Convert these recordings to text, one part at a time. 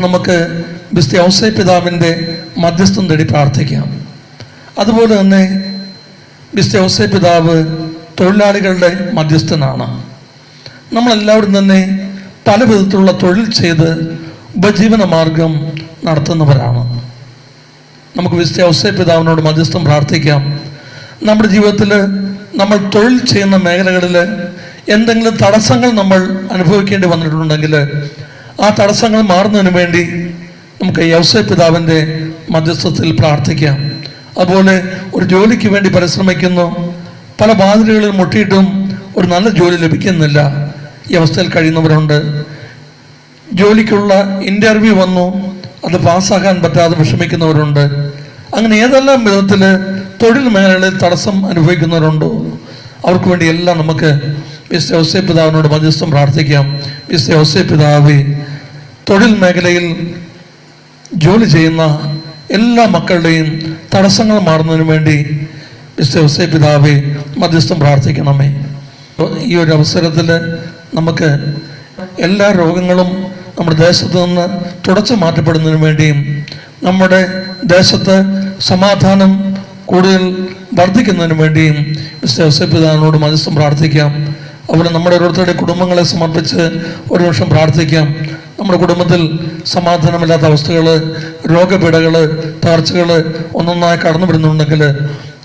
നമുക്ക് വിശുദ്ധ ഔസേ പിതാവിന്റെ മധ്യസ്ഥം തേടി പ്രാർത്ഥിക്കാം. അതുപോലെ തന്നെ വിശുദ്ധ ഔസേ പിതാവ് തൊഴിലാളികളുടെ മധ്യസ്ഥനാണ്. നമ്മളെല്ലാവരും തന്നെ പല വിധത്തിലുള്ള തൊഴിൽ ചെയ്ത് ഉപജീവന മാർഗം നടത്തുന്നവരാണ്. നമുക്ക് വിശുദ്ധ ഔസേ പിതാവിനോട് മധ്യസ്ഥം പ്രാർത്ഥിക്കാം. നമ്മുടെ ജീവിതത്തിൽ നമ്മൾ തൊഴിൽ ചെയ്യുന്ന മേഖലകളിൽ എന്തെങ്കിലും തടസ്സങ്ങൾ നമ്മൾ അനുഭവിക്കേണ്ടി വന്നിട്ടുണ്ടെങ്കിൽ ആ തടസ്സങ്ങൾ മാറുന്നതിന് വേണ്ടി നമുക്ക് ഔസേ പിതാവിന്റെ മധ്യസ്ഥത്തിൽ പ്രാർത്ഥിക്കാം. അതുപോലെ ഒരു ജോലിക്ക് വേണ്ടി പരിശ്രമിക്കുന്നു. പല ബാധ്യതകളിൽ മുട്ടിയിട്ടും ഒരു നല്ല ജോലി ലഭിക്കുന്നില്ല. ഈ അവസ്ഥയിൽ കഴിയുന്നവരുണ്ട്. ജോലിക്കുള്ള ഇന്റർവ്യൂ വന്നു. അത് പാസ്സാക്കാൻ പറ്റാതെ വിഷമിക്കുന്നവരുണ്ട്. അങ്ങനെ ഏതെല്ലാം വിധത്തിൽ തൊഴിൽ മേഖലകളിൽ തടസ്സം അനുഭവിക്കുന്നവരുണ്ടോ? അവർക്ക് വേണ്ടി എല്ലാം നമുക്ക് മിസ്റ്റർ ഔസേ പിതാവിനോട് മധ്യസ്ഥം പ്രാർത്ഥിക്കാം. മിസ്റ്റർ ഔസേ പിതാവേ തൊഴിൽ മേഖലയിൽ ജോലി ചെയ്യുന്ന എല്ലാ മക്കളുടെയും തടസ്സങ്ങൾ മാറുന്നതിന് വേണ്ടി മിസ്റ്റർ ഹുസൈ പിതാവെ മധ്യസ്ഥം പ്രാർത്ഥിക്കണമേ. ഈ ഒരു അവസരത്തിൽ നമുക്ക് എല്ലാ രോഗങ്ങളും നമ്മുടെ ദേശത്ത് നിന്ന് തുടച്ചു മാറ്റപ്പെടുന്നതിന് വേണ്ടിയും നമ്മുടെ ദേശത്ത് സമാധാനം കൂടുതൽ വർദ്ധിക്കുന്നതിന് വേണ്ടിയും മിസ്റ്റർ ഹുസൈ പിതാവിനോട് മധ്യസ്ഥം പ്രാർത്ഥിക്കാം. അതുപോലെ നമ്മുടെ ഓരോരുത്തരുടെ കുടുംബങ്ങളെ സമർപ്പിച്ച് ഒരു നിമിഷം പ്രാർത്ഥിക്കാം. നമ്മുടെ കുടുംബത്തിൽ സമാധാനമില്ലാത്ത അവസ്ഥകൾ രോഗപീഠകൾ തകർച്ചകൾ ഒന്നൊന്നായി കടന്നു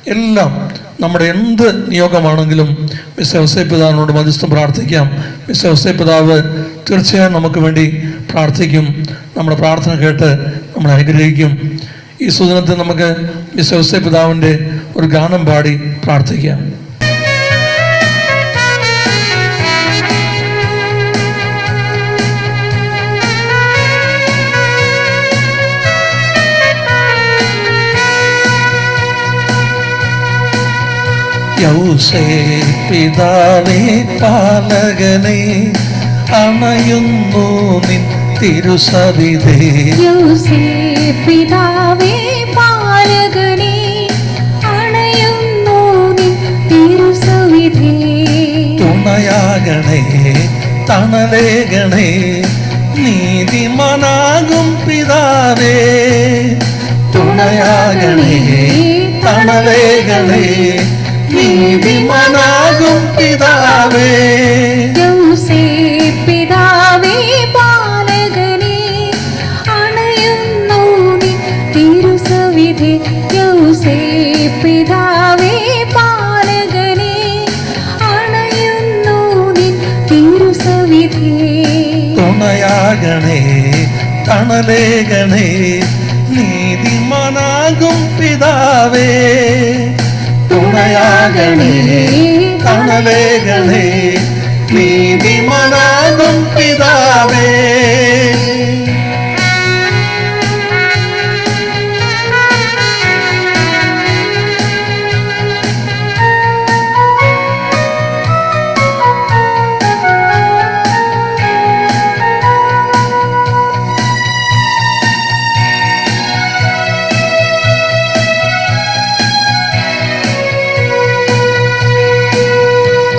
എല്ലാം നമ്മുടെ എന്ത് നിയോഗമാണെങ്കിലും മിസ് ഔസേ പിതാവിനോട് മധ്യസ്ഥം പ്രാർത്ഥിക്കാം. മിസ് ഔസേ പിതാവ് തീർച്ചയായും നമുക്ക് വേണ്ടി പ്രാർത്ഥിക്കും. നമ്മുടെ പ്രാർത്ഥന കേട്ട് നമ്മളെ അനുഗ്രഹിക്കും. ഈ സുദിനത്തിൽ നമുക്ക് മിസ് ഔസേ പിതാവിന്റെ ഒരു ഗാനം പാടി പ്രാർത്ഥിക്കാം. യൗസേ പിതാവേ പാലകനെ അണയുന്നു നിൻ തിരുസവിതേ യൗസേ പിതാവേ പാലകനെ അണയുന്നു നിൻ തിരുസവിധേ തുണയാകണേ തണലേകണേ നീതിമാനാകും പിതാവേ. തുണയാകണേ തണലേകണേ. നീതിമാനാകും പിതാവേ. ണേ പിതാവേ മനാകും അണയുന്നു നിൻ തിരുസവിധേ യൗസേ പിതാവേ പാലകനേ അണയുന്നു നിൻ തിരുസവിധേ. തുണയാകണേ തണലേകണേ നീതിമാനാകും പിതാവേ. തുണയാകണേ നീതി നീതിമാനാകും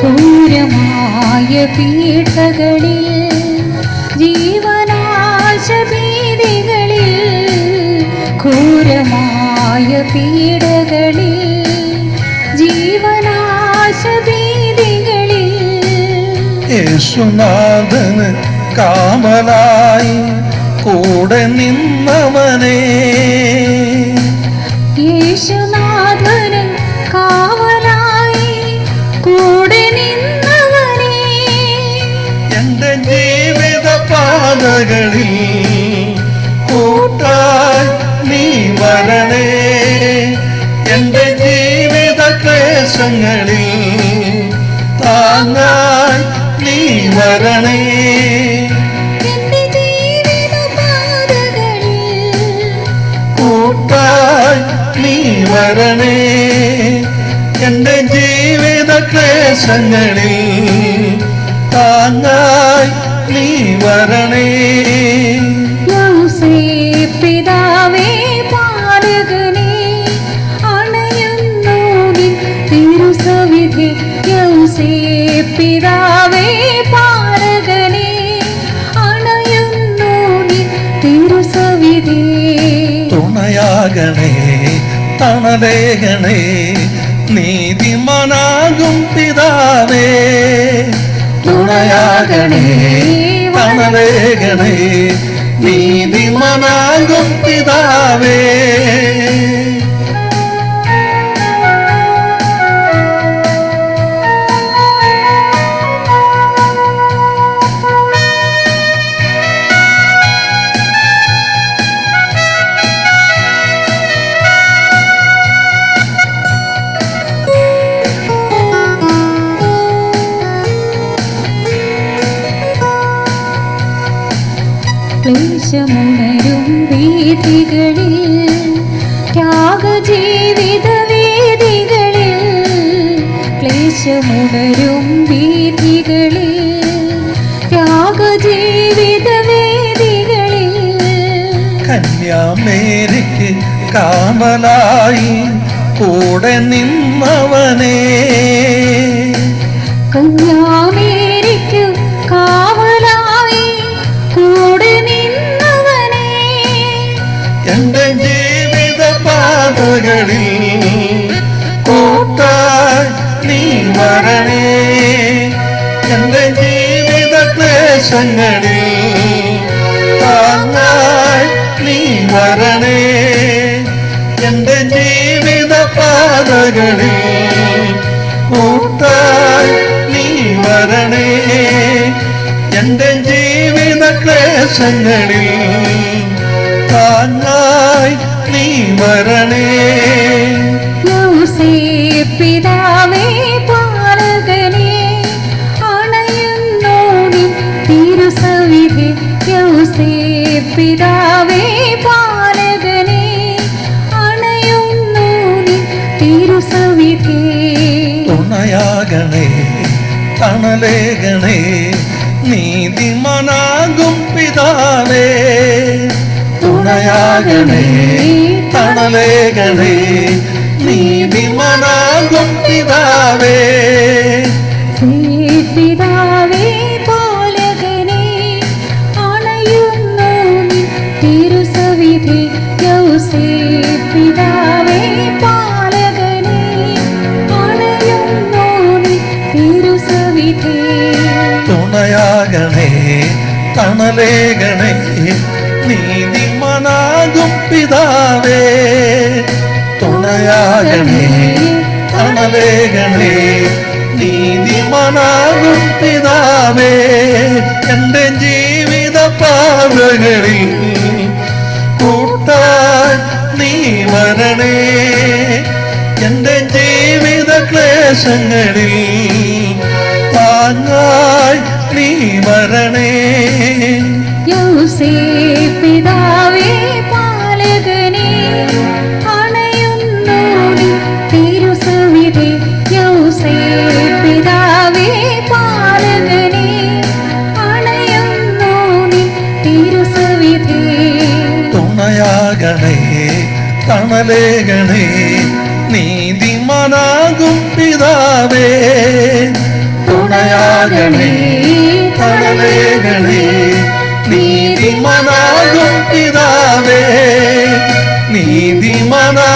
ക്രൂരമായ പീഠകളിൽ ജീവനാശ ഭീതികളിൽ ക്രൂരമായ പീഡകളിൽ ജീവനാശ ഭീതികളിൽ. യേശുനാഥന് കാമനായി കൂടെ നിന്നവനേ. യേശുനാഥന് പാതകളിൽ കൂട്ടായി നീ വരണേ. എന്റെ ജീവിത ക്ലേശങ്ങളിൽ താങ്ങായി നീ വരണേ. കൂട്ടായി നീ വരണേ. എന്റെ ജീവിത ക്ലേശങ്ങളിൽ താങ്ങായി വരണേ. പിതാവേ പാലകനേ അണയുന്നു നിൻ തിരുസവിധി യൗസേ പിതാവേ പാലകനേ അണയുന്നു നിൻ തുണയാകണേ തണലേകണേ നീതിമാനാകും പിതാവേ. തുണയാകണേ തണലേകണേ നീതിമാനാകും പിതാവേ ക്ലേശമുണരും വീതികളിൽ ത്യാഗജീവിത വേദികളിൽ ക്ലേശമുണരും വീതികളിൽ ത്യാഗജീവിത വേദികളിൽ. കന്യാമേരിക്ക് കാമലായി കൂടെ നിന്നവനേ നീ വരണേ എന്റെ ജീവിത ക്ലേശങ്ങളിൽ താങ്ങായി നീ വരണേ എന്റെ ജീവിത പാതകളിൽ കൂട്ടായി നീ വരണേ എന്റെ ജീവിത ക്ലേശങ്ങളിൽ താങ്ങായി നീ വരണേ യൗസേ പിതാവേ പാലകനേ അണയുന്നു നിൻ തിരുസവിധി. തുണയാകണേ തണലേകണേ നീതിമനാകും പിതാവേ. തുണയാകണേ തണലേകണേ നീതിമാനാകും പിതാവേ. തുണയാകണേ പിതാവേ. തുണയാകണേ തണലേകണേ നീതിമനാകും പിതാവേ. എന്റെ ജീവിത പാതകളിൽ നീ വരണേ എന്റെ ജീവിത ക്ലേശങ്ങളിൽ താങ്ങായി നീ വരണേ യൗസേ കലേകണേ നീതിമാനാകും പിതാവേ. തുണയാകണേ കടലേകണേ നീതിമാനാകും പിതാവേ. നീതിമാനാ